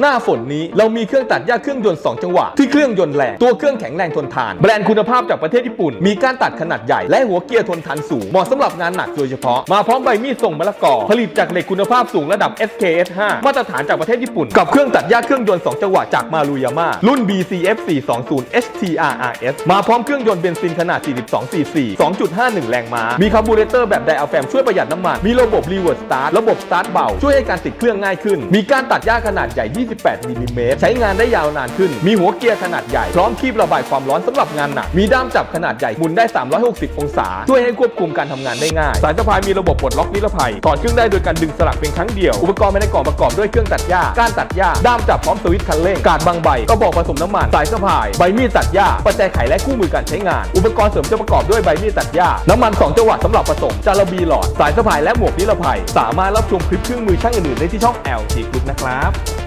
หน้าฝนนี้เรามีเครื่องตัดหญ้าเครื่องยนต์ 2 จังหวะ ที่เครื่องยนต์แรงตัวเครื่องแข็งแรงทนทาน แบรนด์คุณภาพจากประเทศญี่ปุ่น มีการตัดขนาดใหญ่และหัวเกียร์ทนทานสูงเหมาะสำหรับงานหนักโดยเฉพาะ มาพร้อมใบมีดส่งมะละกอ ผลิตจากเหล็กคุณภาพสูงระดับ SKS 5มาตรฐานจากประเทศญี่ปุ่น กับเครื่องตัดหญ้าเครื่องยนต์ 2 จังหวะจากมารุยาม่ารุ่น BCF 420 HTRRS มาพร้อมเครื่องยนต์เบนซินขนาด 42 cc 2.51 แรงม้ามีคาร์บูเรเตอร์แบบไดอะแฟมช่วยประหยัดน้ำมันมีระบบ Reverse Start ระบบ Start เบาช่วยให้การติดเครื่องง่ายขึ้น มีการตัดหญ้าขนาดใหญ่28มิลลิเมตรใช้งานได้ยาวนานขึ้น มีหัวเกียร์ขนาดใหญ่ พร้อมคีบระบายความร้อนสำหรับงานหนัก มีด้ามจับขนาดใหญ่หมุนได้ 360 องศา ช่วยให้ควบคุมการทำงานได้ง่าย สายสะพายมีระบบปลดล็อกนิรภัย ถอดเครื่องได้โดยการดึงสลักเพียงครั้งเดียว อุปกรณ์ภายในกล่องประกอบด้วยเครื่องตัดหญ้า ก้ารตัดหญ้า ด้ามจับพร้อมสวิตช์คันเร่ง กาดบางใบ กระบอกผสมน้ำมัน สายสะพาย ใบมีดตัดหญ้าปัจจัยไขและคู่มือการใช้งาน อุปกรณ์เสริมจะประกอบด้วยใบมีดตัดหญ้า น้ำมัน2จังหวะสำหรับผสม จารบีหลอด สายสะพายและหมวกนิรภัย สามารถรับชมคลิปเครื่องมือช่างอื่นๆได้ที่ช่อง LG Group นะครับ